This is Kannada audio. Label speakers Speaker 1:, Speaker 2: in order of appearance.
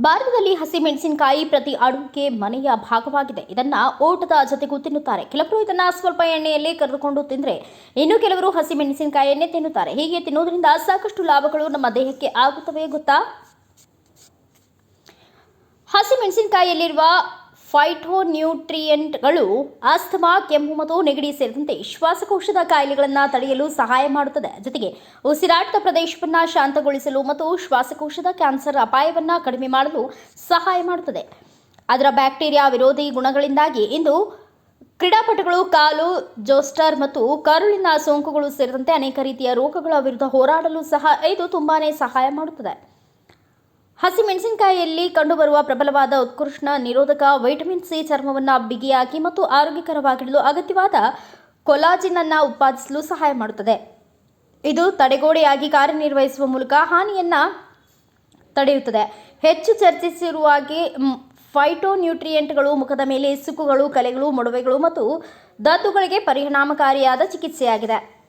Speaker 1: ಭಾರತದಲ್ಲಿ ಹಸಿಮೆಣಸಿನಕಾಯಿ ಪ್ರತಿ ಅಡುಗೆ ಮನೆಯ ಭಾಗವಾಗಿದೆ. ಇದನ್ನ ಓಟದ ಜೊತೆಗೂ ತಿನ್ನುತ್ತಾರೆ. ಕೆಲವರು ಇದನ್ನ ಸ್ವಲ್ಪ ಎಣ್ಣೆಯಲ್ಲೇ ಕರೆದುಕೊಂಡು ತಿಂದರೆ ಇನ್ನು ಕೆಲವರು ಹಸಿಮೆಣಸಿನಕಾಯಿಯನ್ನೇ ತಿನ್ನುತ್ತಾರೆ. ಹೀಗೆ ತಿನ್ನೋದ್ರಿಂದ ಸಾಕಷ್ಟು ಲಾಭಗಳು ನಮ್ಮ ದೇಹಕ್ಕೆ ಆಗುತ್ತವೆ ಗೊತ್ತಾ? ಹಸಿಮೆಣಸಿನಕಾಯಿಯಲ್ಲಿರುವ ಫೈಟೋನ್ಯೂಟ್ರಿಯೆಂಟ್ಗಳು ಆಸ್ತಮಾ ಕೆಮ್ಮು ಮತ್ತು ನೆಗಡಿ ಸೇರಿದಂತೆ ಶ್ವಾಸಕೋಶದ ಕಾಯಿಲೆಗಳನ್ನು ತಡೆಯಲು ಸಹಾಯ ಮಾಡುತ್ತದೆ. ಜೊತೆಗೆ ಉಸಿರಾಟದ ಪ್ರದೇಶವನ್ನು ಶಾಂತಗೊಳಿಸಲು ಮತ್ತು ಶ್ವಾಸಕೋಶದ ಕ್ಯಾನ್ಸರ್ ಅಪಾಯವನ್ನು ಕಡಿಮೆ ಮಾಡಲು ಸಹಾಯ ಮಾಡುತ್ತದೆ. ಅದರ ಬ್ಯಾಕ್ಟೀರಿಯಾ ವಿರೋಧಿ ಗುಣಗಳಿಂದಾಗಿ ಇಂದು ಕ್ರೀಡಾಪಟುಗಳು ಕಾಲು, ಜೋಸ್ಟರ್ ಮತ್ತು ಕರುಳಿನ ಸೋಂಕುಗಳು ಸೇರಿದಂತೆ ಅನೇಕ ರೀತಿಯ ರೋಗಗಳ ವಿರುದ್ಧ ಹೋರಾಡಲು ಸಹ ಇದು ತುಂಬಾನೇ ಸಹಾಯ ಮಾಡುತ್ತದೆ. ಹಸಿಮೆಣಸಿನಕಾಯಿಯಲ್ಲಿ ಕಂಡುಬರುವ ಪ್ರಬಲವಾದ ಉತ್ಕೃಷ್ಟ ನಿರೋಧಕ ವೈಟಮಿನ್ ಸಿ ಚರ್ಮವನ್ನು ಬಿಗಿಯಾಗಿ ಮತ್ತು ಆರೋಗ್ಯಕರವಾಗಿಡಲು ಅಗತ್ಯವಾದ ಕೊಲಾಜಿನ್ ಅನ್ನು ಉತ್ಪಾದಿಸಲು ಸಹಾಯ ಮಾಡುತ್ತದೆ. ಇದು ತಡೆಗೋಡೆಯಾಗಿ ಕಾರ್ಯನಿರ್ವಹಿಸುವ ಮೂಲಕ ಹಾನಿಯನ್ನು ತಡೆಯುತ್ತದೆ. ಹೆಚ್ಚು ಚರ್ಚಿಸಿರುವ ಹಾಗೆ ಫೈಟೋನ್ಯೂಟ್ರಿಯೆಂಟ್ಗಳು ಮುಖದ ಮೇಲೆ ಸುಕ್ಕುಗಳು, ಕಲೆಗಳು, ಮೊಡವೆಗಳು ಮತ್ತು ದದ್ದುಗಳಿಗೆ ಪರಿಣಾಮಕಾರಿಯಾದ ಚಿಕಿತ್ಸೆಯಾಗಿದೆ.